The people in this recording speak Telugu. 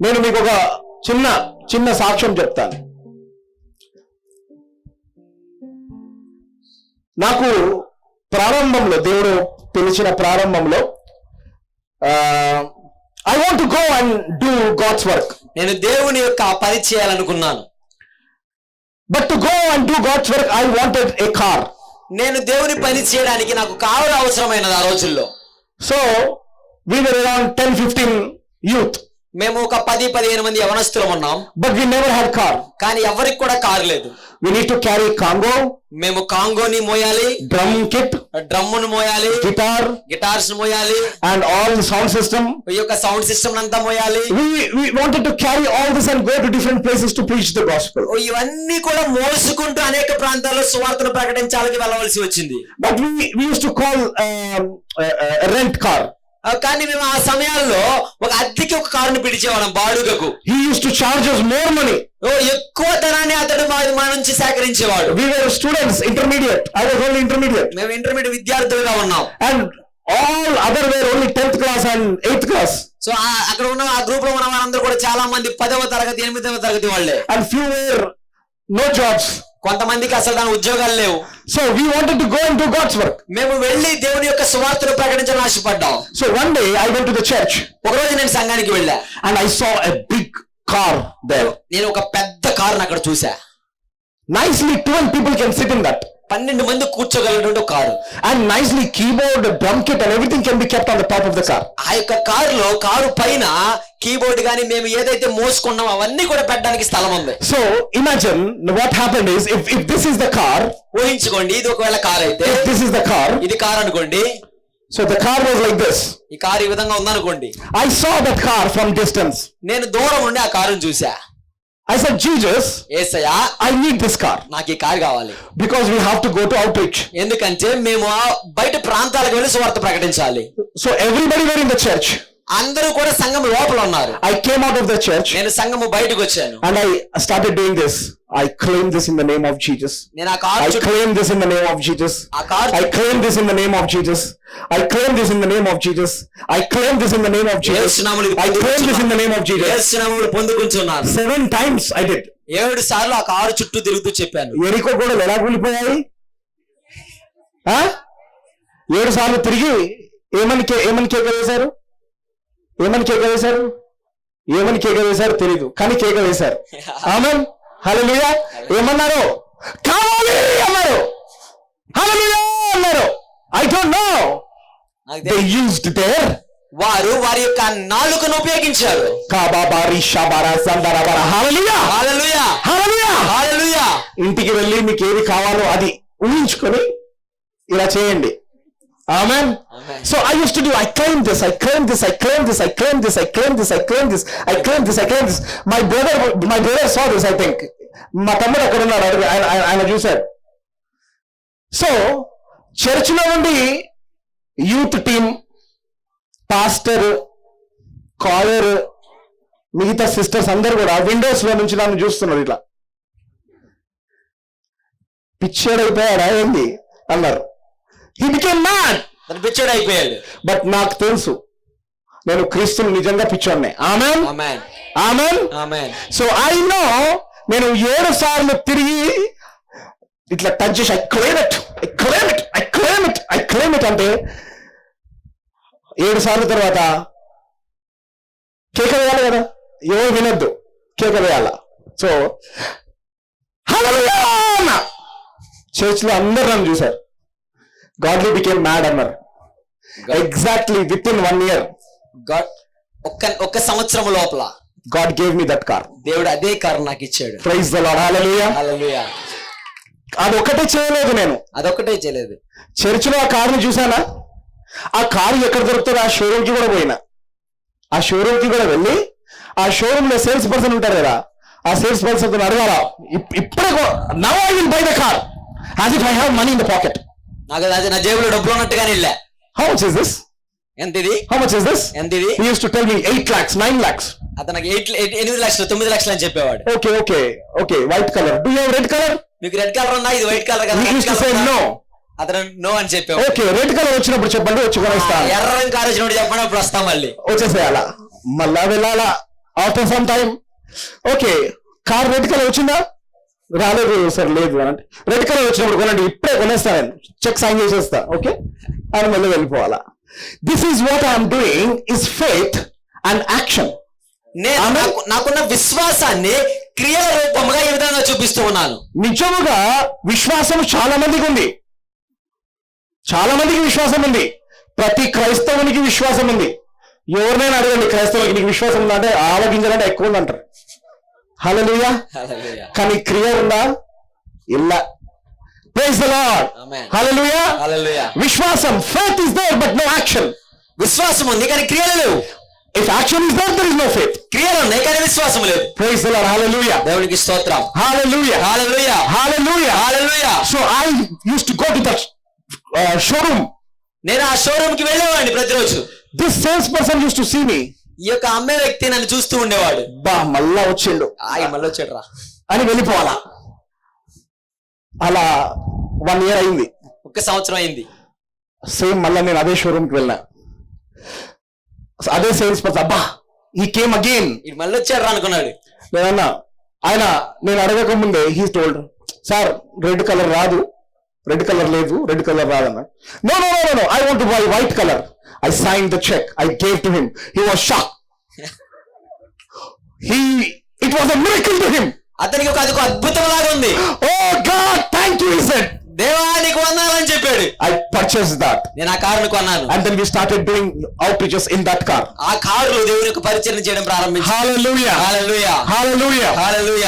నేను మీకు ఒక చిన్న చిన్న సాక్ష్యం చెప్తాను. నాకు ప్రారంభంలో దేవుడు పిలిచిన ప్రారంభంలో I want go and do God's work నేను దేవుని యొక్క పని చేయాలనుకున్నాను. But to go and do God's work I wanted a car నేను దేవుని పని చేయడానికి నాకు కారు అవసరమైనది ఆ రోజుల్లో. So we were around ten fifteen youth మేము ఒక పది పదిహేను మంది యవనస్తులం ఉన్నాం. But we never had car కానీ ఎవరికి కూడా కారు లేదు. We need to carry conga మేము కాంగోని మోయాలి డ్రమ్ కిట్ డ్రమ్మును మోయాలి గిటార్ గిటార్స్ మోయాలి అండ్ ఆల్ సౌండ్ సిస్టమ్ ఈ యొక్క సౌండ్ సిస్టమ్ అంతా మోయాలి. We wanted to carry all this and go to different places to preach the gospel. ఓ ఇవన్నీ కూడా మోసుకుంటూ అనేక ప్రాంతాల్లో సువార్తను ప్రకటించాలని వెళ్ళవలసి వచ్చింది. But we we used to call um, a, కానీ మేము ఆ సమయాల్లో ఒక అద్దెకి ఒక కారుని పిలిచేవాళ్ళం బాడుగకు. He used to charge more money ఎక్కువ ధనాన్ని అతడు మా నుంచి సేకరించేవాడు. We were students intermediate I was only intermediate మేము ఇంటర్మీడియట్ విద్యార్థులుగా ఉన్నాం. And all other were only tenth class and eighth class so అక్కడ ఉన్న ఆ గ్రూప్లో ఉన్న వాళ్ళందరూ కూడా చాలా మంది పదవ తరగతి ఎనిమిదవ తరగతి వాళ్ళే. And few were no jobs కొంతమందికి అసలు దాని ఉద్యోగాలు లేవు. So we wanted to go in to God's work మేము వెళ్ళి దేవుని యొక్క సువార్తను ప్రకటించాలని ఆశపడ్డాం. So one day I went to the church ఒక రోజు నేను సంఘానికి వెళ్ళా. And I saw a big car there నేను ఒక పెద్ద కార్ అక్కడ చూసా. Nicely 12 people can sit in that పన్నెండు మంది కూర్చోగలటువంటి car. And nicely keyboard drum kit and everything can be kept on the top of the car ఆ యొక్క కార్లో కారు పైన కీబోర్డ్ గానీ మేము ఏదైతే మోసుకున్నాం అవన్నీ కూడా పెట్టడానికి స్థలం ఉంది. So imagine what happened is if if this is the car ఊహించుకోండి ఇది ఒకవేళ కార్ అయితే దిస్ ఇస్ ద కార్ ఇది కార్ అనుకోండి. So the car was like this ఈ కార్ ఈ విధంగా ఉందనుకోండి. I saw that car from distance నేను దూరం ఉండి ఆ కారును చూసా ఐ సెడ్ జీసస్ యేసయ్యా ఐ నీడ్ దిస్ కార్ నాకు ఈ కార్ కావాలి. Because we have to go to outreach ఎందుకంటే మేము బయట ప్రాంతాలకు వెళ్ళి సువార్త ప్రకటించాలి. So everybody were in the church అందరూ కూడా సంఘం లోపల ఉన్నారు. I came out of the church నేను సంఘం బయటకు వచ్చాను. And I started doing this I claim this in the name of Jesus నేను ఆ car I claim this in the name of Jesus ఆ car I claim this in the name of Jesus I claim this in the name of Jesus I claim this in the name of Jesus I claim this in the name of Jesus Yesu నామములో పొందుకుంటున్నాను సెవెన్ టైమ్స్ ఐ డిడ్ ఏడు సార్లు ఆ కారు చుట్టూ తిరుగుతూ చెప్పాను. ఎరికో కూడా ఎలా కూలిపోయాయి? ఏడు సార్లు తిరిగి ఏమని ఏమని కేక వేశారు? ఏమని కేక వేశారు? ఏమని కేక వేశారు తెలీదు కానీ కేక వేశారు. ఆమెన్? హల్లెలూయా. ఏమన్నారు? కావాలి అన్నారు. హల్లెలూయా అన్నారు. I don't know they. Used there వారు వారి యొక్క నాలుకను ఉపయోగించారు. ఇంటికి వెళ్ళి మీకు ఏది కావాలో అది ఊహించుకొని ఇలా చేయండి. Amen. So I use to do I claim this I claim this I claim this I claim this I claim this I claim this I claim this I claim this my brother my brother saw this I think మా తమ్ముడు అక్కడ ఉన్నాడు ఆయన ఆయన- చూశాడు. సో చర్చిలో ఉండి యూత్ టీమ్ పాస్టర్ కాయర్ మిగతా సిస్టర్స్ అందరు కూడా విండోస్లో నుంచి నన్ను చూస్తున్నారు ఇట్లా. పిచ్చాడైపోయాడా ఏంది? అన్నారు. హీ బికేమ్ మ్యాడ్ తను పిచ్చోడు అయిపోయాడు. బట్ నాకు తెలుసు. నేను క్రీస్తుని నిజంగా పిచ్చోడ్నే. Amen amen amen amen so I know నేను ఏడు సార్లు తిరిగి ఇట్లా టచ్ చేసి I claim it I claim it I claim it I claim it అంటే ఏడు సార్లు తర్వాత కేక వేయాలి కదా? ఎవరు వినొద్దు. కేక వేయాల? సో చర్చ్లో అందరు నన్ను చూశారు. గాడ్లీ బికేమ్ మ్యాడ్ అన్నారు exactly with in one year God ఒక్క ఒక్క సంవత్సరం లోపల. God gave me that car దేవుడు అదే కారు నాకు ఇచ్చాడు. Praise the Lord hallelujah hallelujah అది ఒకటే చేయలేదు నేను. అదొక్కటే చేయలేదు. చర్చిలో ఆ కారుని చూసానా ఆ కారు ఎక్కడ దొరుకుతుందో ఆ షోరూమ్కి కూడా పోయినా. ఆ షోరూమ్కి కూడా వెళ్ళి ఆ షోరూమ్లో సేల్స్ పర్సన్ ఉంటారు కదా ఆ సేల్స్ పర్సన్ అడగాల ఇప్- ఇప్పుడే now I will buy the car as if I have money in the pocket నాకు అది నా జేబులో డబ్బులు ఉన్నట్టుగానే వెళ్ళా హౌ మచ్ ఇస్ దిస్ ఎంత ఇది హౌ మచ్ ఇస్ దిస్ ఎంత ఇది use to tell me eight lakhs nine lakhs అతనికి ఎయిట్ ఎనిమిది లక్షలు తొమ్మిది లక్షలు అని చెప్పేవాడు. Okay okay okay white colour do you red colour మీకు రెడ్ కలర్ ఉందా? ఇది వైట్ కలర్ కదా యూస్ టు సే నో అతను నో అని చెప్పేవాడు. ఓకే రెడ్ కలర్ వచ్చినప్పుడు చెప్పండి వచ్చి కొనేస్తా. ఎర్ర రంగు కారు వచ్చినప్పుడు చెప్పండి అప్పుడు వస్తాం మళ్ళీ. వచ్చేసేయాలా? మళ్ళా వెళ్ళాలా? After some time okay car red colour వచ్చిందా? రాలేదు సార్ లేదు అని అంటే రెడ్ కలర్ వచ్చినప్పుడు కొనండి ఇప్పుడే కొనేస్తాను. చెక్ సైన్ చేసేస్తా ఓకే? అని మళ్ళీ వెళ్ళిపోవాలా. This is what I'm doing is faith and action నాకున్న విశ్వాసాన్ని క్రియల రూపముగా ఈ విధంగా చూపిస్తూ ఉన్నాను. నిజముగా విశ్వాసం చాలా మందికి ఉంది. చాలా మందికి విశ్వాసం ఉంది. ప్రతి క్రైస్తవునికి విశ్వాసం ఉంది. ఎవరినైనా అడగండి క్రైస్తవునికి నీకు విశ్వాసం ఉందా అంటే ఆలోచించాలంటే ఎక్కువ ఉంది అంటారు హల్లెలూయా కానీ క్రియ ఉందా హల్లెలూయా. విశ్వాసం faith is there but no action విశ్వాసం ఉంది కానీ క్రియలు లేవు. If action is there there is no faith క్రియలు ఉన్నాయి కానీ విశ్వాసం లేదు. ప్రైజ్ ద లార్డ్ హల్లెలూయా దేవునికి స్తోత్రం. Hallelujah hallelujah hallelujah hallelujah so I use to go to that showroom నేను ఆ షోరూమ్కి వెళ్ళేవాడిని ప్రతిరోజు. This sales person use to see me ఈ యొక్క అమ్మే వ్యక్తి నన్ను చూస్తూ ఉండేవాడు. బా మళ్ళా వచ్చిండు. ఆగి మళ్ళీ వచ్చాడు రా అని వెళ్ళిపోవాలా? అలా వన్ ఇయర్ అయింది. ఒక్క సంవత్సరం అయింది. సేమ్ మళ్ళా నేను అదే షోరూమ్కి వెళ్ళినా. అదే సేల్స్ పర్సన్ అబ్బా ఈ కేమ్ అగైన్ మళ్ళీ వచ్చాడు అనుకున్నాడు. నేనన్నా ఆయన నేను అడగక ముందే he told sir red colour రాదు. రెడ్ కలర్ లేదు red colour రాదన్న. No no no no I want buy white colour I sign the check I gave to him he was shock he it was a miracle to him అతనికి ఒక అదొక అద్భుతం లాగా ఉంది oh God thank you said దేవా నీకు వందాలని చెప్పాడు. I purchased that. నేను ఆ కారును కొన్నాను. And then we started doing outreaches in that car. ఆ కారులో దేవుని యొక్క పరిచయం చేయడం ప్రారంభించాను Hallelujah. హల్లెలూయా Hallelujah. హల్లెలూయా